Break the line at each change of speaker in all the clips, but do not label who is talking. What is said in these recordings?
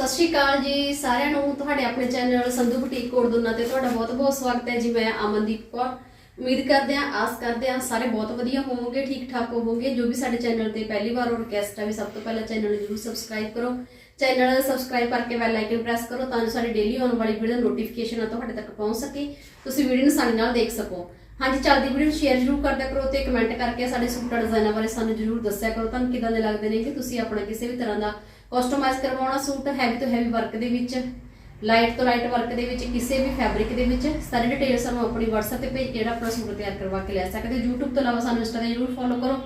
ਸਤਿ ਸ਼੍ਰੀ ਅਕਾਲ ਜੀ, ਸਾਰਿਆਂ ਨੂੰ ਤੁਹਾਡੇ ਆਪਣੇ ਚੈਨਲ ਸੰਧੂ ਬੁਟੀਕ ਕੋਡ ਦੁਨਾ ਤੇ ਤੁਹਾਡਾ ਬਹੁਤ-ਬਹੁਤ ਸਵਾਗਤ ਹੈ ਜੀ, ਮੈਂ ਅਮਨਦੀਪ ਕੌਰ। ਉਮੀਦ ਕਰਦੇ ਹਾਂ, ਆਸ ਕਰਦੇ ਹਾਂ ਸਾਰੇ ਬਹੁਤ ਵਧੀਆ ਹੋਵੋਗੇ, ਠੀਕ ਠਾਕ ਹੋਵੋਗੇ। ਜੋ ਵੀ ਸਾਡੇ ਚੈਨਲ ਤੇ ਪਹਿਲੀ ਵਾਰ ਔਰ ਗੈਸਟ ਆ, ਵੀ ਸਭ ਤੋਂ ਪਹਿਲਾਂ ਚੈਨਲ ਨੂੰ ਜਰੂਰ ਸਬਸਕ੍ਰਾਈਬ ਕਰੋ। ਚੈਨਲ ਸਬਸਕ੍ਰਾਈਬ ਕਰਕੇ ਬੈਲ ਆਈਕਨ ਪ੍ਰੈਸ ਕਰੋ ਤਾਂ ਜੋ ਸਾਡੀ ਡੇਲੀ ਆਉਣ ਵਾਲੀ ਵੀਡੀਓ ਦਾ ਨੋਟੀਫਿਕੇਸ਼ਨ ਆ ਤੁਹਾਡੇ ਤੱਕ ਪਹੁੰਚ ਸਕੇ। ਤੁਸੀਂ ਵੀਡੀਓ ਨੂੰ ਆਸਾਨੀ ਨਾਲ ਦੇਖ ਸਕੋ। ਹਾਂਜੀ, ਚੱਲਦੀ ਵੀਡੀਓ ਨੂੰ ਸ਼ੇਅਰ ਜਰੂਰ ਕਰਦਿਆ ਕਰੋ ਤੇ ਕਮੈਂਟ ਕਰਕੇ ਸਾਡੇ ਸੂਟਾਂ ਡਿਜ਼ਾਈਨਾਂ ਬਾਰੇ ਸਾਨੂੰ ਜਰੂਰ ਦੱਸਿਆ ਕਰੋ। ਤੁਹਾਨੂੰ ਕਿਦਾਂ ਦੇ ਲੱਗਦੇ ਨੇ ਕਿ ਤੁਸੀਂ ਆਪਣਾ ਕਿਸੇ ਵੀ ਤਰ੍ਹਾਂ ਦਾ ਕਸਟਮਾਈਜ਼ ਕਰਵਾਉਣਾ ਸੂਟ ਹੈਵੀ ਤੋਂ ਹੈਵੀ ਵਰਕ ਦੇ ਵਿੱਚ ਲਾਈਟ ਤੋਂ ਲਾਈਟ ਵਰਕ ਦੇ ਵਿੱਚ, ਕਿਸੇ ਵੀ ਫੈਬਰਿਕ ਦੇ ਵਿੱਚ, ਸਾਰੀ ਡਿਟੇਲ ਸਾਨੂੰ ਆਪਣੀ WhatsApp ਤੇ ਭੇਜ ਕੇ ਜਿਹੜਾ ਆਪਣਾ ਸੂਟ ਤਿਆਰ ਕਰਵਾ ਕੇ ਲੈ ਸਕਦੇ ਹੋ। YouTube ਤੋਂ ਇਲਾਵਾ ਸਾਨੂੰ Insta ਤੇ ਜਰੂਰ ਫੋਲੋ ਕਰੋ।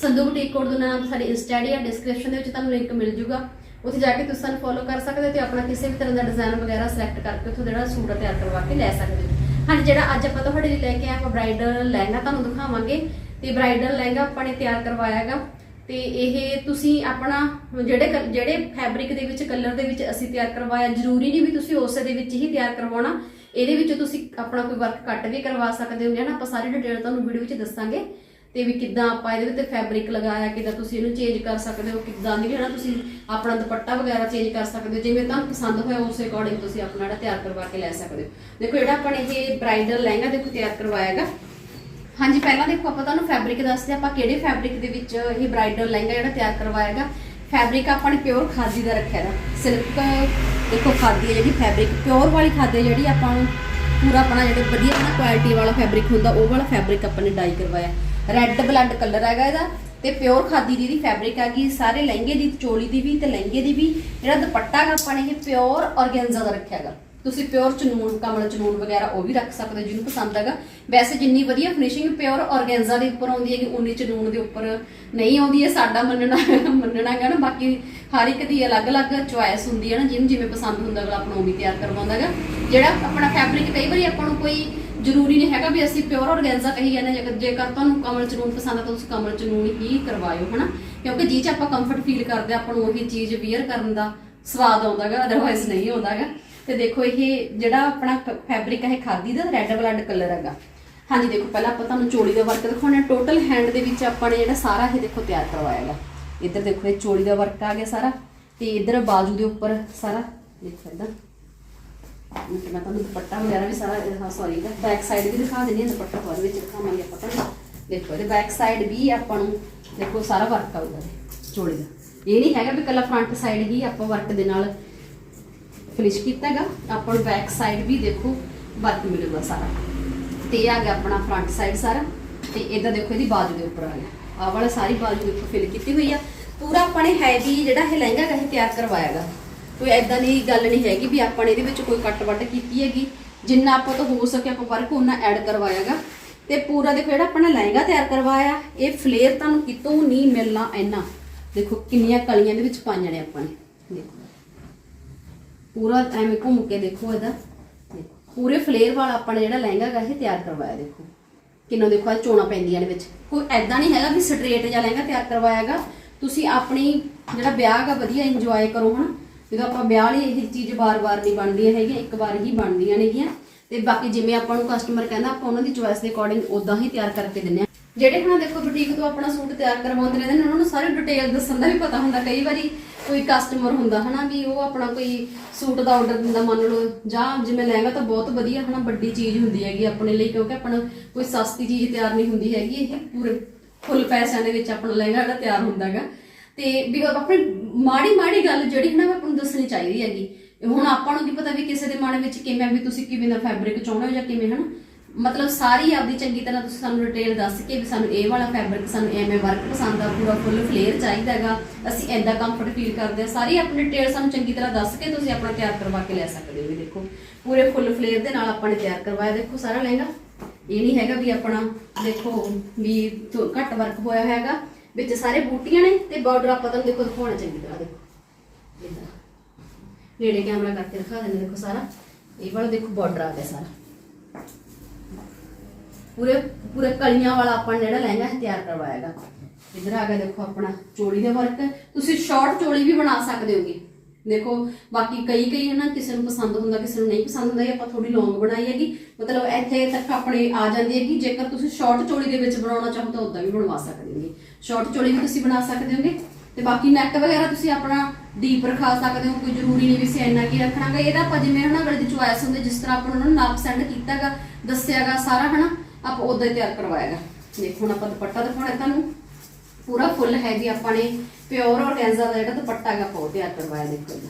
ਸੰਧੂ ਬੁਟੀਕ ਕੋਡ ਦਾ ਨਾਮ ਸਾਡੀ Insta ਆਈਡੀ ਆ ਡਿਸਕ੍ਰਿਪਸ਼ਨ ਦੇ ਵਿੱਚ ਤੁਹਾਨੂੰ ਲਿੰਕ ਮਿਲ ਜੂਗਾ। ਉੱਥੇ ਜਾ ਕੇ ਤੁਸੀਂ ਸਾਨੂੰ ਫੋਲੋ ਕਰ ਸਕਦੇ ਹੋ ਤੇ ਆਪਣਾ ਕਿਸੇ ਵੀ ਤਰ੍ਹਾਂ ਦਾ ਡਿਜ਼ਾਈਨ ਵਗੈਰਾ ਸਿਲੈਕਟ ਕਰਕੇ ਉੱਥੋਂ ਜਿਹੜਾ ਸੂਟ ਤਿਆਰ ਕਰਵਾ ਕੇ ਲੈ ਸਕਦੇ ਹੋ। ਹਾਂਜੀ, ਜਿਹੜਾ ਅੱਜ ਆਪਾਂ ਤੁਹਾਡੇ ਲਈ ਲੈ ਕੇ ਆਏ ਆਪਾਂ ਬ੍ਰਾਈਡਲ ਲਹਿੰਗਾ ਤੁਹਾਨੂੰ ਦਿਖਾਵਾਂਗੇ। ਤੇ ਬ੍ਰਾਈਡਲ ਲਹਿੰਗਾ ਆਪਾਂ ਨੇ ਤਿਆਰ ਕਰਵਾਇਆ ਹੈਗਾ। ਤੇ ਇਹ ਤੁਸੀਂ ਆਪਣਾ ਜਿਹੜੇ ਕ- ਜਿਹੜੇ ਫੈਬਰਿਕ ਦੇ ਵਿੱਚ ਕਲਰ ਦੇ ਵਿੱਚ ਅਸੀਂ ਤਿਆਰ ਕਰਵਾਇਆ, ਜ਼ਰੂਰੀ ਨਹੀਂ ਵੀ ਤੁਸੀਂ ਉਸੇ ਦੇ ਵਿੱਚ ਹੀ ਤਿਆਰ ਕਰਵਾਉਣਾ। ਇਹਦੇ ਵਿੱਚ ਤੁਸੀਂ ਆਪਣਾ ਕੋਈ ਵਰਕ ਕੱਟ ਵੀ ਕਰਵਾ ਸਕਦੇ ਹੋ ਨਾ ਆਪਾਂ ਸਾਰੀ ਡਿਟੇਲ ਤੁਹਾਨੂੰ ਵੀਡੀਓ ਵਿੱਚ ਦੱਸਾਂਗੇ। ਤੇ ਵੀ ਕਿੱਦਾਂ ਆਪਾਂ ਇਹਦੇ ਉੱਤੇ ਫੈਬਰਿਕ ਲਗਾਇਆ, ਕਿੱਦਾਂ ਤੁਸੀਂ ਇਹਨੂੰ ਚੇਂਜ ਕਰ ਸਕਦੇ ਹੋ, ਕਿੱਦਾਂ ਨਹੀਂ ਜਿਹੜਾ ਤੁਸੀਂ ਆਪਣਾ ਦੁਪੱਟਾ ਵਗੈਰਾ ਚੇਂਜ ਕਰ ਸਕਦੇ ਹੋ, ਜਿਵੇਂ ਤੁਹਾਨੂੰ ਪਸੰਦ ਹੋਇਆ ਉਸ ਅਕੋਰਡਿੰਗ ਤੁਸੀਂ ਆਪਣਾ ਜਿਹੜਾ ਤਿਆਰ ਕਰਵਾ ਕੇ ਲੈ ਸਕਦੇ ਹੋ। ਦੇਖੋ, ਜਿਹੜਾ ਆਪਾਂ ਨੇ ਇਹ ਬ੍ਰਾਈਡਲ ਲਹਿੰਗਾ ਦੇਖੋ ਤਿਆਰ ਕਰਵਾਇਆ ਹੈਗਾ। ਹਾਂਜੀ, ਪਹਿਲਾਂ ਦੇਖੋ ਆਪਾਂ ਤੁਹਾਨੂੰ ਫੈਬਰਿਕ ਦੱਸਦੇ ਹਾਂ, ਆਪਾਂ ਕਿਹੜੇ ਫੈਬਰਿਕ ਦੇ ਵਿੱਚ ਇਹ ਬ੍ਰਾਈਡਲ ਲਹਿੰਗਾ ਜਿਹੜਾ ਤਿਆਰ ਕਰਵਾਇਆਗਾ ਫੈਬਰਿਕ ਆਪਾਂ ਨੇ ਪਿਓਰ ਖਾਦੀ ਦਾ ਰੱਖਿਆ ਦਾ ਸਿਲਕ ਦੇਖੋ ਖਾਦੀ ਹੈ ਜਿਹੜੀ ਫੈਬਰਿਕ ਪਿਓਰ ਵਾਲੀ ਖਾਦੀ ਹੈ ਜਿਹੜੀ ਆਪਾਂ ਨੂੰ ਪੂਰਾ ਆਪਣਾ ਜਿਹੜੇ ਵਧੀਆ ਨਾ ਕੁਆਲਿਟੀ ਵਾਲਾ ਫੈਬਰਿਕ ਹੁੰਦਾ, ਉਹ ਵਾਲਾ ਫੈਬਰਿਕ ਆਪਾਂ ਨੇ ਡਾਈ ਕਰਵਾਇਆ। ਰੈੱਡ ਬਲੱਡ ਕਲਰ ਹੈਗਾ ਇਹਦਾ ਤੇ ਪਿਓਰ ਖਾਦੀ ਦੀ ਦੀ ਫੈਬਰਿਕ ਹੈਗੀ, ਸਾਰੇ ਲਹਿੰਗੇ ਦੀ, ਚੋਲੀ ਦੀ ਵੀ ਤੇ ਲਹਿੰਗੇ ਦੀ ਵੀ। ਜਿਹੜਾ ਦੁਪੱਟਾ ਹੈਗਾ ਆਪਾਂ ਨੇ ਇਹ ਪਿਓਰ ਔਰਗੈਂਜ਼ਾ ਦਾ ਰੱਖਿਆ ਹੈਗਾ। ਤੁਸੀਂ ਪਿਓਰ ਚਨੂਨ ਕਮਲ ਚਨੂਨ ਵਗੈਰਾ ਉਹ ਵੀ ਰੱਖ ਸਕਦੇ ਹੋ ਜਿਹਨੂੰ ਪਸੰਦ ਹੈਗਾ। ਵੈਸੇ ਜਿੰਨੀ ਵਧੀਆ ਫਿਨਿਸ਼ਿੰਗ ਪਿਓਰ ਔਰਗੈਂਜ਼ਾ ਦੇ ਉੱਪਰ ਆਉਂਦੀ ਹੈਗੀ ਉਨੀ ਚਨੂਨ ਦੇ ਉੱਪਰ ਨਹੀਂ ਆਉਂਦੀ ਹੈ ਸਾਡਾ ਮੰਨਣਾ ਮੰਨਣਾ ਹੈਗਾ ਨਾ ਬਾਕੀ ਹਰ ਇੱਕ ਦੀ ਅਲੱਗ-ਅਲੱਗ ਚੁਆਇਸ ਹੁੰਦੀ ਹੈ ਨਾ ਜਿਹਨੂੰ ਜਿਵੇਂ ਪਸੰਦ ਹੁੰਦਾ ਅਗਲਾ ਆਪਣਾ ਉਹ ਤਿਆਰ ਕਰਵਾਉਂਦਾ ਹੈਗਾ। ਜਿਹੜਾ ਆਪਣਾ ਫੈਬਰਿਕ ਕਈ ਵਾਰੀ ਆਪਾਂ ਨੂੰ ਕੋਈ ਜ਼ਰੂਰੀ ਨਹੀਂ ਹੈਗਾ ਵੀ ਅਸੀਂ ਪਿਓਰ ਔਰਗੈਂਜ਼ਾ ਕਹੀ ਜਾਂਦੇ ਜੇਕਰ ਜੇਕਰ ਤੁਹਾਨੂੰ ਕਮਲ ਚਨੂਨ ਪਸੰਦ ਆ ਤਾਂ ਤੁਸੀਂ ਕਮਲ ਚਨੂਨ ਹੀ ਕਰਵਾਇਓ ਹਨਾ। ਕਿਉਂਕਿ ਜੀ ਚ ਆਪਾਂ ਕੰਫਰਟ ਫੀਲ ਕਰਦੇ ਹਾਂ, ਆਪਾਂ ਨੂੰ ਉਹੀ ਚੀਜ਼ ਵੇਅਰ ਕਰਨ ਦਾ ਸਵਾਦ ਆਉਂਦਾ ਹੈਗਾ ਅਦਰਵਾਈਜ਼ ਨਹੀਂ ਆਉਂਦਾ ਤੇ ਦੇਖੋ ਇਹ ਜਿਹੜਾ ਆਪਣਾ ਫੈਬਰਿਕ ਹੈ ਖਾਦੀ ਦਾ ਰੈੱਡ ਬਲੱਡ ਕਲਰ ਹੈਗਾ। ਹਾਂਜੀ, ਦੇਖੋ, ਪਹਿਲਾਂ ਆਪਾਂ ਤੁਹਾਨੂੰ ਚੋਲੀ ਦਾ ਵਰਕ ਦਿਖਾਉਣਾ ਟੋਟਲ ਹੈਂਡ ਦੇ ਵਿੱਚ ਆਪਾਂ ਨੇ ਜਿਹੜਾ ਸਾਰਾ ਇਹ ਦੇਖੋ ਤਿਆਰ ਕਰਵਾਇਆ ਹੈਗਾ। ਇੱਧਰ ਦੇਖੋ, ਇਹ ਚੋਲੀ ਦਾ ਵਰਕ ਆ ਗਿਆ ਸਾਰਾ ਤੇ ਇੱਧਰ ਬਾਜੂ ਦੇ ਉੱਪਰ ਸਾਰਾ ਦੇਖੋ ਇਦਾਂ ਮੈਂ ਤੁਹਾਨੂੰ ਦੁਪੱਟਾ ਵਗੈਰਾ ਵੀ ਸਾਰਾ ਹਾਂ ਸੌਰੀ ਇਹਦਾ ਬੈਕ ਸਾਈਡ ਵੀ ਦਿਖਾ ਦਿੰਦੀ ਹਾਂ, ਦੁਪੱਟਾ ਹੋਰ ਵਿੱਚ ਦਿਖਾਵਾਂਗੇ ਆਪਾਂ ਤੁਹਾਨੂੰ। ਦੇਖੋ, ਇਹਦੇ ਬੈਕ ਸਾਈਡ ਵੀ ਆਪਾਂ ਨੂੰ, ਦੇਖੋ, ਸਾਰਾ ਵਰਕ ਆਊਗਾ ਚੋਲੀ ਦਾ। ਇਹ ਨਹੀਂ ਹੈਗਾ ਵੀ ਕੱਲਾ ਫਰੰਟ ਸਾਈਡ ਹੀ ਆਪਾਂ ਵਰਕ ਦੇ ਨਾਲ ਫਿਨਿਸ਼ ਕੀਤਾ ਹੈਗਾ। ਆਪਾਂ ਨੂੰ ਬੈਕ ਸਾਈਡ ਵੀ ਦੇਖੋ ਵਰਕ ਮਿਲੂਗਾ ਸਾਰਾ। ਤੇ ਆ ਗਿਆ ਆਪਣਾ ਫਰੰਟ ਸਾਈਡ ਸਾਰਾ। ਤੇ ਇਦਾਂ ਦੇਖੋ, ਇਹਦੀ ਬਾਜੂ ਦੇ ਉੱਪਰ ਆ ਗਿਆ। ਆਹ ਵਾਲਾ ਸਾਰੀ ਬਾਜੂ ਦੇਖੋ ਫਿਲ ਕੀਤੀ ਹੋਈ ਆ। ਪੂਰਾ ਆਪਾਂ ਨੇ ਹੈਵੀ ਜਿਹੜਾ ਇਹ ਲਹਿੰਗਾ ਹੈ ਇਹ ਤਿਆਰ ਕਰਵਾਇਆਗਾ ਕੋਈ ਐਦਾਂ ਦੀ ਗੱਲ ਨਹੀਂ ਹੈਗੀ ਵੀ ਆਪਾਂ ਨੇ ਇਹਦੇ ਵਿੱਚ ਕੋਈ ਕੱਟ ਵੱਟ ਕੀਤੀ ਹੈਗੀ। ਜਿੰਨਾ ਆਪਾਂ ਤੋਂ ਹੋ ਸਕੇ ਆਪਾਂ ਵਰਕ ਉਹਨਾਂ ਐਡ ਕਰਵਾਇਆਗਾ ਤੇ ਪੂਰਾ ਦੇਖੋ ਜਿਹੜਾ ਆਪਣਾ ਲਹਿੰਗਾ ਤਿਆਰ ਕਰਵਾਇਆ, ਇਹ ਫਲੇਅਰ ਤੁਹਾਨੂੰ ਕਿਤੋਂ ਨਹੀਂ ਮਿਲਣਾ ਇੰਨਾ। ਦੇਖੋ ਕਿੰਨੀਆਂ ਕਲੀਆਂ ਦੇ ਵਿੱਚ ਪਾਈਆਂ ਨੇ ਆਪਾਂ ਨੇ। ਦੇਖੋ। ਪੂਰਾ ਐਵੇਂ ਘੁੰਮ ਕੇ ਦੇਖੋ ਇਹਦਾ। ਦੇਖੋ, ਪੂਰੇ ਫਲੇਅਰ ਵਾਲਾ ਆਪਾਂ ਨੇ ਜਿਹੜਾ ਲਹਿੰਗਾ ਗਾ ਇਹ ਤਿਆਰ ਕਰਵਾਇਆ ਦੇਖੋ। ਕਿੰਨਾ ਦੇਖੋ ਇਹ ਚੋਣਾ ਪੈਂਦੀਆਂ ਨੇ ਵਿੱਚ। ਕੋਈ ਐਦਾਂ ਨਹੀਂ ਹੈਗਾ ਵੀ ਸਟ੍ਰੇਟ ਜਿਹਾ ਲਹਿੰਗਾ ਤਿਆਰ ਕਰਵਾਇਆਗਾ ਤੁਸੀਂ ਆਪਣੀ ਜਿਹੜਾ ਵਿਆਹ ਗਾ ਵਧੀਆ ਇੰਜੋਏ ਕਰੋ ਹਨਾ। ਜਦੋਂ ਆਪਾਂ ਵਿਆਹ ਲਈ ਇਹ ਚੀਜ਼ ਬਾਰ-ਬਾਰ ਨਹੀਂ ਬਣਦੀਆਂ ਹੈਗੀਆਂ ਇੱਕ ਵਾਰ ਹੀ ਬਣਦੀਆਂ ਨੇਗੀਆਂ। ਤੇ ਬਾਕੀ ਜਿਵੇਂ ਆਪਾਂ ਨੂੰ ਕਸਟਮਰ ਕਹਿੰਦਾ ਆਪਾਂ ਉਹਨਾਂ ਦੀ ਚੋਇਸ ਦੇ ਅਕੋਰਡਿੰਗ ਉਦਾਂ ਹੀ ਤਿਆਰ ਕਰਕੇ ਦਿੰਨੇ ਆ। ਜਿਹੜੇ ਹੁਣ ਦੇਖੋ ਬੁਟੀਕ ਤੋਂ ਆਪਣਾ ਸੂਟ ਤਿਆਰ ਕਰਵਾਉਂਦੇ ਨੇ, ਉਹਨਾਂ ਨੂੰ ਸਾਰੀ ਡਿਟੇਲ ਦੱਸਣ ਦਾ ਵੀ ਪਤਾ ਹੁੰਦਾ। ਕਈ ਵਾਰੀ ਕੋਈ ਕਸਟਮਰ ਹੁੰਦਾ ਹਨਾ ਵੀ ਉਹ ਆਪਣਾ ਕੋਈ ਸੂਟ ਦਾ ਆਰਡਰ ਦਿੰਦਾ, ਮੰਨ ਲਓ, ਜਾਂ ਜਿਵੇਂ ਲਹਿੰਗਾ ਤਾਂ ਬਹੁਤ ਵਧੀਆ ਹਨਾ, ਵੱਡੀ ਚੀਜ਼ ਹੁੰਦੀ ਹੈਗੀ ਆਪਣੇ ਲਈ, ਕਿਉਂਕਿ ਆਪਣਾ ਕੋਈ ਸਸਤੀ ਚੀਜ਼ ਤਿਆਰ ਨਹੀਂ ਹੁੰਦੀ ਹੈਗੀ, ਇਹ ਪੂਰੇ ਫੁੱਲ ਪੈਸਿਆਂ ਦੇ ਵਿੱਚ ਆਪਣਾ ਲਹਿੰਗਾ ਜਿਹੜਾ ਤਿਆਰ ਹੁੰਦਾ ਹੈਗਾ। ਤੇ ਵੀ ਆਪਣੀ ਮਾੜੀ ਮਾੜੀ ਗੱਲ ਜਿਹੜੀ ਹਨਾ ਆਪਾਂ ਨੂੰ ਦੱਸਣੀ ਚਾਹੀਦੀ ਹੈਗੀ। ਹੁਣ ਆਪਾਂ ਨੂੰ ਕੀ ਪਤਾ ਵੀ ਕਿਸੇ ਦੇ ਮਨ ਵਿੱਚ ਕਿਵੇਂ ਵੀ ਤੁਸੀਂ ਕਿਵੇਂ ਦਾ ਫੈਬਰਿਕ ਚਾਹੁੰਦੇ ਹੋ ਜਾਂ ਕਿਵੇਂ, ਹਨਾ? ਮਤਲਬ ਸਾਰੀ ਆਪਦੀ ਚੰਗੀ ਤਰ੍ਹਾਂ ਤੁਸੀਂ ਸਾਨੂੰ ਡਿਟੇਲ ਦੱਸ ਕੇ ਵੀ ਸਾਨੂੰ ਇਹ ਵਾਲਾ ਫੈਬਰਿਕ ਸਾਨੂੰ ਐਵੇਂ ਵਰਕ ਪਸੰਦ ਆ, ਪੂਰਾ ਫੁੱਲ ਫਲੇਅਰ ਚਾਹੀਦਾ ਹੈਗਾ, ਅਸੀਂ ਐਦਾਂ ਕੰਫਰਟ ਫੀਲ ਕਰਦੇ ਆ। ਸਾਰੀ ਆਪਣੀ ਡਿਟੇਲ ਸਾਨੂੰ ਚੰਗੀ ਤਰ੍ਹਾਂ ਦੱਸ ਕੇ ਤੁਸੀਂ ਆਪਣਾ ਤਿਆਰ ਕਰਵਾ ਕੇ ਲੈ ਸਕਦੇ ਹੋ ਵੀ ਦੇਖੋ। ਪੂਰੇ ਫੁੱਲ ਫਲੇਅਰ ਦੇ ਨਾਲ ਆਪਾਂ ਨੇ ਤਿਆਰ ਕਰਵਾਇਆ। ਦੇਖੋ, ਸਾਰਾ ਲਹਿੰਗਾ, ਇਹ ਨਹੀਂ ਹੈਗਾ ਵੀ ਆਪਣਾ, ਦੇਖੋ ਵੀ ਥੋ- ਘੱਟ ਵਰਕ ਹੋਇਆ ਹੋਇਆ ਹੈਗਾ। ਵਿੱਚ ਸਾਰੇ ਬੂਟੀਆਂ ਨੇ ਤੇ ਬਾਰਡਰ ਆਪਾਂ ਤੁਹਾਨੂੰ ਦੇਖੋ ਦਿਖਾਉਣਾ ਚੰਗੀ ਤਰ੍ਹਾਂ, ਦੇਖੋ। ਇਦਾਂ ਨੇੜੇ ਕੈਮਰਾ ਕਰਕੇ ਦਿਖਾ ਦਿੰਦੇ ਦੇਖੋ ਸਾਰਾ। ਇਹ ਵਾਲਾ ਦੇਖੋ ਬਾਰਡਰ ਆ ਗਿਆ ਸਾਰਾ। ਪੂਰੇ ਪੂਰੇ ਕਲੀਆਂ ਵਾਲਾ ਆਪਾਂ ਜਿਹੜਾ ਲਹਿੰਗਾ ਹੈ ਤਿਆਰ ਕਰਵਾਇਆਗਾ ਇਧਰ ਆ ਗਿਆ ਦੇਖੋ ਆਪਣਾ ਚੋਲੀ ਦਾ ਵਰਕ ਤੁਸੀਂ ਸ਼ਾਰਟ ਚੋਲੀ ਵੀ ਬਣਾ ਸਕਦੇ ਹੋਗੇ। ਦੇਖੋ, ਬਾਕੀ ਕਈ ਕਈ ਹੈ ਨਾ ਕਿਸੇ ਨੂੰ ਪਸੰਦ ਹੁੰਦਾ, ਕਿਸੇ ਨੂੰ ਨਹੀਂ ਪਸੰਦ ਹੁੰਦਾ, ਇਹ ਆਪਾਂ ਥੋੜੀ ਲੌਂਗ ਬਣਾਈ ਹੈਗੀ। ਮਤਲਬ ਇੱਥੇ ਤੱਕ ਆਪਣੇ ਆ ਜਾਂਦੀ ਹੈ ਕਿ ਜੇਕਰ ਤੁਸੀਂ ਸ਼ਾਰਟ ਚੋਲੀ ਦੇ ਵਿੱਚ ਬਣਾਉਣਾ ਚਾਹੋ ਤਾਂ ਉਦਾਂ ਵੀ ਬਣਵਾ ਸਕਦੇ ਹੋਗੇ। ਸ਼ਾਰਟ ਚੋਲੀ ਵੀ ਤੁਸੀਂ ਬਣਾ ਸਕਦੇ ਹੋਗੇ। ਤੇ ਬਾਕੀ ਨੈਟ ਵਗੈਰਾ ਤੁਸੀਂ ਆਪਣਾ ਡੀਪ ਰਖਾ ਸਕਦੇ ਹੋ, ਕੋਈ ਜ਼ਰੂਰੀ ਨਹੀਂ ਵੀ ਅਸੀਂ ਇੰਨਾ ਕੀ ਰੱਖਣਾਗਾ। ਇਹਦਾ ਆਪਾਂ ਜਿਵੇਂ ਹਨਾ ਅਗਲੇ ਦੀ ਚੁਆਇਸ ਹੁੰਦੀ, ਜਿਸ ਤਰ੍ਹਾਂ ਆਪਾਂ ਨੂੰ ਨਾਪ ਸੈਂਡ ਕੀਤਾਗਾ, ਦੱਸਿਆਗਾ ਸਾਰਾ, ਹਨਾ। ਆਪਾਂ ਉਦਾਂ ਹੀ ਤਿਆਰ ਕਰਵਾਇਆਗਾ। ਦੇਖੋ ਹੁਣ ਆਪਾਂ ਦੁਪੱਟਾ ਦਿਖਾਉਣਾ ਤੁਹਾਨੂੰ। ਪੂਰਾ ਫੁੱਲ ਹੈਵੀ ਆਪਾਂ ਨੇ। ਪਿਓਰ ਔਰਗੈਂਜ਼ਾ ਦਾ ਜਿਹੜਾ ਦੁਪੱਟਾ ਹੈਗਾ, ਆਪਾਂ ਉਹ ਤਿਆਰ ਕਰਵਾਇਆ ਦੇਖੋ ਇਹਦਾ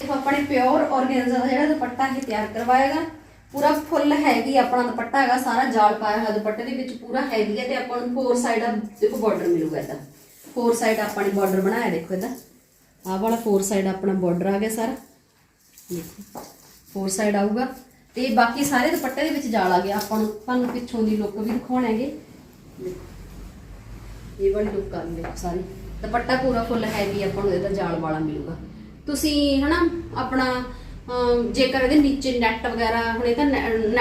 ਦੇਖੋ ਆਪਣੇ ਪਿਓਰ ਔਰਗੈਂਜ਼ਾ ਦਾ ਜਿਹੜਾ ਦੁਪੱਟਾ ਇਹ ਤਿਆਰ ਕਰਵਾਏਗਾ ਪੂਰਾ ਫੁੱਲ ਹੈਗੀ ਆਪਣਾ ਦੁਪੱਟਾ ਹੈਗਾ, ਸਾਰਾ ਜਾਲ ਪਾਇਆ ਹੋਇਆ ਦੁਪੱਟੇ ਦੇ ਵਿੱਚ ਪੂਰਾ ਹੈਗੀ ਹੈ ਤੇ ਆਪਾਂ ਨੂੰ ਫੋਰ ਸਾਈਡ ਆ, ਦੇਖੋ ਬਾਰਡਰ ਮਿਲੂਗਾ ਇਹਦਾ ਫੋਰ ਸਾਈਡ ਆਪਾਂ ਨੇ ਬਾਰਡਰ ਬਣਾਇਆ ਦੇਖੋ ਇਹਦਾ ਆਹ ਵਾਲਾ ਫੋਰ ਸਾਈਡ ਆਪਣਾ ਬਾਰਡਰ ਆ ਗਿਆ ਸਾਰਾ। ਦੇਖੋ ਫੋਰ ਸਾਈਡ ਆਊਗਾ। ਤੇ ਬਾਕੀ ਸਾਰੇ ਦੁਪੱਟੇ ਦੇ ਵਿੱਚ ਜਾਲ ਆ ਗਿਆ। ਆਪਾਂ ਨੂੰ ਤੁਹਾਨੂੰ ਪਿੱਛੋਂ ਦੀ ਲੁੱਕ ਵੀ ਦਿਖਾਉਣਾਂਗੇ ਦੇਖੋ ਇਹ ਵਾਲੀ ਲੁੱਕ ਆ ਗਈ ਸਾਰੀ। ਦੁਪੱਟਾ ਪੂਰਾ ਫੁੱਲ ਹੈਵੀ ਆਪਾਂ ਨੂੰ ਇਹਦਾ ਜਾਲ ਵਾਲਾ ਮਿਲੂਗਾ। ਤੁਸੀਂ ਹਨਾ ਆਪਣਾ ਅਮ, ਜੇਕਰ ਇਹਦੇ ਨੀਚੇ ਨੈਟ ਵਗੈਰਾ ਹੁਣ ਇਹ ਤਾਂ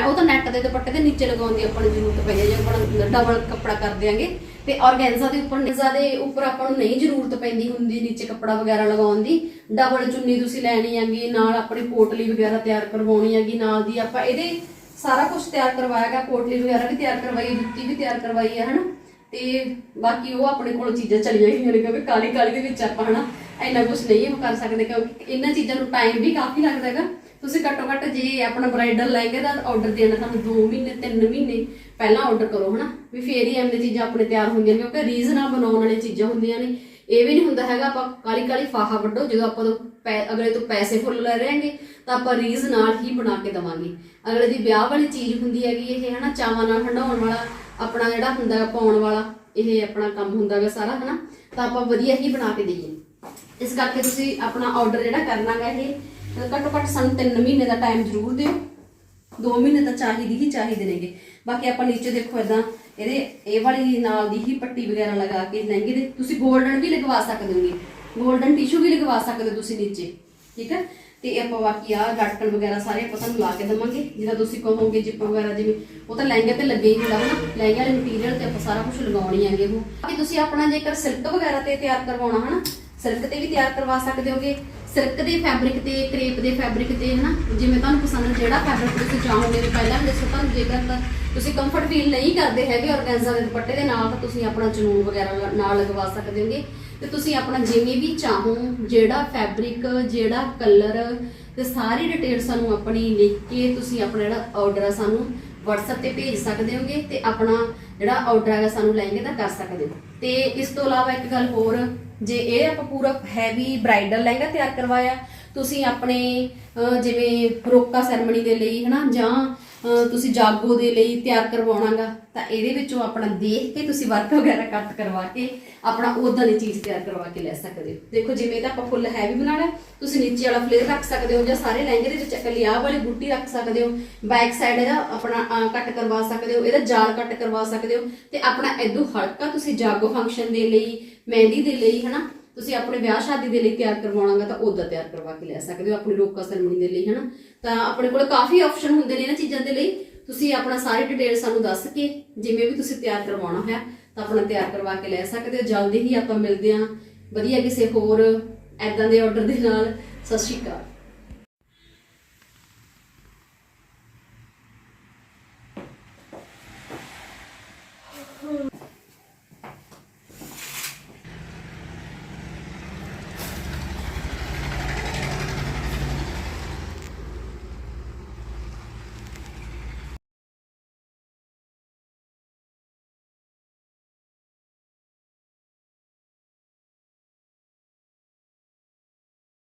ਉਹ ਤਾਂ ਨੈਟ ਦੇ ਦੁਪੱਟੇ ਦੇ ਨੀਚੇ ਲਗਾਉਣ ਦੀ ਆਪਾਂ ਨੂੰ ਜ਼ਰੂਰਤ ਪਈ ਹੈ। ਜੇ ਆਪਾਂ ਡਬਲ ਕੱਪੜਾ ਕਰ ਦਿਆਂਗੇ ਤੇ ਔਰਗੈਂਜ਼ਾ ਦੇ ਉੱਪਰ ਨਿਜ਼ਾ ਦੇ ਉੱਪਰ ਆਪਾਂ ਨੂੰ ਨਹੀਂ ਜ਼ਰੂਰਤ ਪੈਂਦੀ ਹੁੰਦੀ ਨੀਚੇ ਕੱਪੜਾ ਵਗੈਰਾ ਲਗਾਉਣ ਦੀ। ਡਬਲ ਚੁੰਨੀ ਤੁਸੀਂ ਲੈਣੀ ਹੈਗੀ, ਨਾਲ ਆਪਣੀ ਪੋਟਲੀ ਵਗੈਰਾ ਤਿਆਰ ਕਰਵਾਉਣੀ ਹੈਗੀ, ਨਾਲ ਦੀ ਆਪਾਂ ਇਹਦੇ ਸਾਰਾ ਕੁਝ ਤਿਆਰ ਕਰਵਾਇਆਗਾ ਪੋਟਲੀ ਵਗੈਰਾ ਵੀ ਤਿਆਰ ਕਰਵਾਈ ਜੁੱਤੀ ਵੀ ਤਿਆਰ ਕਰਵਾਈ ਹੈ, ਹਨਾ? ਤੇ ਬਾਕੀ ਉਹ ਆਪਣੇ ਕੋਲ ਚੀਜ਼ਾਂ ਚਲੀਆਂ ਗਈਆਂ ਨੇ, ਕਿਉਂਕਿ ਕਾਲੀ ਕਾਲੀ ਦੇ ਵਿੱਚ ਆਪਾਂ, ਹਨਾ, ਇੰਨਾ ਕੁਝ ਨਹੀਂ ਕਰ ਸਕਦੇ, ਕਿਉਂਕਿ ਇਹਨਾਂ ਚੀਜ਼ਾਂ ਨੂੰ ਟਾਈਮ ਵੀ ਕਾਫੀ ਲੱਗਦਾ ਹੈਗਾ। ਤੁਸੀਂ ਘੱਟੋ ਘੱਟ ਜੇ ਆਪਣਾ ਬ੍ਰਾਈਡਲ ਲਹਿੰਗੇ ਦਾ ਆਰਡਰ ਦੇਣਾ ਤੁਹਾਨੂੰ 2 ਮਹੀਨੇ 3 ਮਹੀਨੇ ਪਹਿਲਾਂ ਆਰਡਰ ਕਰੋ, ਹਨਾ? ਵੀ ਫੇਰ ਹੀ ਐਵੇਂ ਚੀਜ਼ਾਂ ਆਪਣੇ ਤਿਆਰ ਹੁੰਦੀਆਂ ਨੇ, ਕਿਉਂਕਿ ਰੀਜ਼ ਨਾਲ ਬਣਾਉਣ ਵਾਲੀਆਂ ਚੀਜ਼ਾਂ ਹੁੰਦੀਆਂ ਨੇ। ਇਹ ਵੀ ਨਹੀਂ ਹੁੰਦਾ ਹੈਗਾ, ਆਪਾਂ ਕਾਲੀ ਕਾਲੀ ਫਾਹਾ ਵੱਢੋ, ਜਦੋਂ ਆਪਾਂ ਤੋਂ ਪੈ- ਅਗਲੇ ਤੋਂ ਪੈਸੇ ਫੁੱਲ ਲੈ ਰਹੇਗੇ ਤਾਂ ਆਪਾਂ ਰੀਜ਼ ਨਾਲ ਹੀ ਬਣਾ ਕੇ ਦਵਾਂਗੇ। ਅਗਲੇ ਦੀ ਵਿਆਹ ਵਾਲੀ ਚੀਜ਼ ਹੁੰਦੀ ਹੈਗੀ, ਇਹ, ਹਨਾ, ਚਾਵਾਂ ਨਾਲ ਹੰਡਾਉਣ ਵਾਲਾ, ਆਪਣਾ ਜਿਹੜਾ ਹੁੰਦਾ ਪਾਉਣ ਵਾਲਾ, ਇਹ ਆਪਣਾ ਕੰਮ ਹੁੰਦਾ ਹੈਗਾ ਸਾਰਾ, ਹਨਾ? ਤਾਂ ਆਪਾਂ ਵਧੀਆ ਹੀ ਬਣਾ ਕੇ ਦਈਏ। ਇਸ ਕਰਕੇ ਤੁਸੀਂ ਆਪਣਾ ਆਰਡਰ ਜਿਹੜਾ ਕਰਨਾਗਾ ਇਹ ਘੱਟੋ ਘੱਟ ਸਾਨੂੰ 3 ਮਹੀਨੇ ਦਾ ਟਾਈਮ ਜ਼ਰੂਰ ਦਿਓ। 2 ਮਹੀਨੇ ਤਾਂ ਚਾਹੀਦੀ ਹੀ ਚਾਹੀਦੇ ਨੇਗੇ। ਬਾਕੀ ਆਪਾਂ ਨੀਚੇ ਦੇਖੋ ਇਦਾਂ ਇਹਦੇ, ਇਹ ਵਾਲੀ ਨਾਲ ਦੀ ਹੀ ਪੱਟੀ ਵਗੈਰਾ ਲਗਾ ਕੇ ਲਹਿੰਗੇ ਦੇ, ਤੁਸੀਂ 골ਡਨ ਵੀ ਲਗਵਾ ਸਕਦੇ ਹੋਗੇ। 골ਡਨ ਟਿਸ਼ੂ ਵੀ ਲਗਵਾ ਸਕਦੇ ਹੋ ਤੁਸੀਂ ਨੀਚੇ, ਠੀਕ ਹੈ? ਤੇ ਆਪਾਂ ਬਾਕੀ ਆ ਲਟਕਣ ਵਗੈਰਾ ਸਾਰੇ ਆਪਾਂ ਤੁਹਾਨੂੰ ਲਾ ਕੇ ਦਵਾਂਗੇ। ਜਿਹੜਾ ਤੁਸੀਂ ਕਹੋਗੇ ਜਿੱਪ ਵਗੈਰਾ ਜਿਵੇਂ, ਉਹ ਤਾਂ ਲਹਿੰਗੇ ਤੇ ਲੱਗੇ ਹੀ ਹੁੰਦਾ ਹਨਾ ਲਹਿੰਗੇ ਵਾਲੇ ਮਟੀਰੀਅਲ ਤੇ ਆਪਾਂ ਸਾਰਾ ਕੁਝ ਲਗਾਉਣੀ ਹੈਗੇ ਉਹ ਬਾਕੀ ਤੁਸੀਂ ਆਪਣਾ ਜੇਕਰ ਸਿਲਕ ਵਗੈਰਾ ਤੇ ਤਿਆਰ ਕਰਵਾਉਣਾ ਹਨਾ ਸਿਲਕ ਤੇ ਵੀ ਤਿਆਰ ਕਰਵਾ ਸਕਦੇ ਹੋਗੇ। ਸਿਲਕ ਦੇ ਫੈਬਰਿਕ ਤੇ, ਕ੍ਰੇਪ ਦੇ ਫੈਬਰਿਕ ਤੇ, ਹਨਾ? ਜਿਵੇਂ ਤੁਹਾਨੂੰ ਪਸੰਦ ਜਿਹੜਾ ਫੈਬਰਿਕ ਤੁਸੀਂ ਚਾਹੋਗੇ ਵੀ ਪਹਿਲਾਂ ਵੀ ਦੱਸੋ ਤੁਹਾਨੂੰ, ਜੇਕਰ ਤਾਂ ਤੁਸੀਂ ਕੰਫਰਟ ਫੀਲ ਨਹੀਂ ਕਰਦੇ ਹੈਗੇ ਔਰਗੈਂਜ਼ਾ ਦੇ ਦੁਪੱਟੇ ਦੇ ਨਾਲ, ਤਾਂ ਤੁਸੀਂ ਆਪਣਾ ਜਨੂਨ ਵਗੈਰਾ ਨਾਲ ਲਗਵਾ ਸਕਦੇ ਹੋਗੇ। ਤੇ ਤੁਸੀਂ ਆਪਣਾ ਜਿਵੇਂ ਵੀ ਚਾਹੋ, ਜਿਹੜਾ ਫੈਬਰਿਕ ਜਿਹੜਾ ਕਲਰ ਤੇ ਸਾਰੀ ਡਿਟੇਲ ਸਾਨੂੰ ਆਪਣੀ ਲਿਖ ਕੇ ਤੁਸੀਂ ਆਪਣਾ ਜਿਹੜਾ ਆਰਡਰ ਆ ਸਾਨੂੰ WhatsApp ਤੇ ਭੇਜ ਸਕਦੇ ਹੋਗੇ ਤੇ ਆਪਣਾ ਜਿਹੜਾ ਆਰਡਰ ਹੈਗਾ ਸਾਨੂੰ ਲਹਿੰਗੇ ਤਾਂ ਕਰ ਸਕਦੇ ਹੋ। ਤੇ ਇਸ ਤੋਂ ਇਲਾਵਾ ਇੱਕ ਗੱਲ ਹੋਰ ਜੇ ਇਹ ਆਪਾਂ ਪੂਰਾ ਹੈਵੀ ਬ੍ਰਾਈਡਲ ਲਹਿੰਗਾ ਤਿਆਰ ਕਰਵਾਇਆ, ਤੁਸੀਂ ਆਪਣੇ ਜਿਵੇਂ ਰੋਕਾ ਸੈਰਮਨੀ ਦੇ ਲਈ, ਹਨਾ, ਜਾਂ ਤੁਸੀਂ ਜਾਗੋ ਦੇ ਲਈ ਤਿਆਰ ਕਰਵਾਉਣਾਗਾ, ਤਾਂ ਇਹਦੇ ਵਿੱਚੋਂ ਆਪਣਾ ਦੇਖ ਕੇ ਤੁਸੀਂ ਵਰਕ ਵਗੈਰਾ ਕੱਟ ਕਰਵਾ ਕੇ ਆਪਣਾ ਉਦਾਂ ਦੀ ਚੀਜ਼ ਤਿਆਰ ਕਰਵਾ ਕੇ ਲੈ ਸਕਦੇ ਹੋ। ਦੇਖੋ, ਜਿਵੇਂ ਤਾਂ ਆਪਾਂ ਫੁੱਲ ਹੈਵੀ ਬਣਾਉਣਾ, ਤੁਸੀਂ ਨੀਚੇ ਵਾਲਾ ਫਲੇਅਰ ਰੱਖ ਸਕਦੇ ਹੋ ਜਾਂ ਸਾਰੇ ਲਹਿੰਗੇ ਦੇ ਵਿੱਚ ਇਕੱਲੀ ਆਹ ਵਾਲੀ ਬੂਟੀ ਰੱਖ ਸਕਦੇ ਹੋ ਬੈਕ ਸਾਈਡ ਇਹਦਾ ਆਪਣਾ ਕੱਟ ਕਰਵਾ ਸਕਦੇ ਹੋ, ਇਹਦਾ ਜਾਲ ਕੱਟ ਕਰਵਾ ਸਕਦੇ ਹੋ ਤੇ ਆਪਣਾ ਇਦੋਂ ਹਲਕਾ ਤੁਸੀਂ ਜਾਗੋ ਫੰਕਸ਼ਨ ਦੇ ਲਈ, ਮਹਿੰਦੀ ਦੇ ਲਈ, ਹਨਾ ਤੁਸੀਂ ਆਪਣੇ ਵਿਆਹ ਸ਼ਾਦੀ ਦੇ ਲਈ ਤਿਆਰ ਕਰਵਾਉਣਾਗਾ ਤਾਂ ਉਦਾਂ ਤਿਆਰ ਕਰਵਾ ਕੇ ਲੈ ਸਕਦੇ ਹੋ ਆਪਣੀ ਰੋਕਾ ਸੈਰਮਨੀ ਦੇ ਲਈ, ਹਨਾ? ਤਾਂ ਆਪਣੇ ਕੋਲ ਕਾਫੀ ਆਪਸ਼ਨ ਹੁੰਦੇ ਨੇ ਇਹਨਾਂ ਚੀਜ਼ਾਂ ਦੇ ਲਈ। ਤੁਸੀਂ ਆਪਣਾ ਸਾਰੀ ਡਿਟੇਲ ਸਾਨੂੰ ਦੱਸ ਕੇ, ਜਿਵੇਂ ਵੀ ਤੁਸੀਂ ਤਿਆਰ ਕਰਵਾਉਣਾ ਹੈ ਤਾਂ ਆਪਣਾ ਤਿਆਰ ਕਰਵਾ ਕੇ ਲੈ ਸਕਦੇ ਹੋ। ਜਲਦੀ ਹੀ ਆਪਾਂ ਮਿਲਦੇ ਹਾਂ। ਵਧੀਆ ਕਿਸੇ ਹੋਰ ਐਦਾਂ ਦੇ ਆਰਡਰ ਦੇ ਨਾਲ। ਸਤਿ ਸ਼੍ਰੀ ਅਕਾਲ।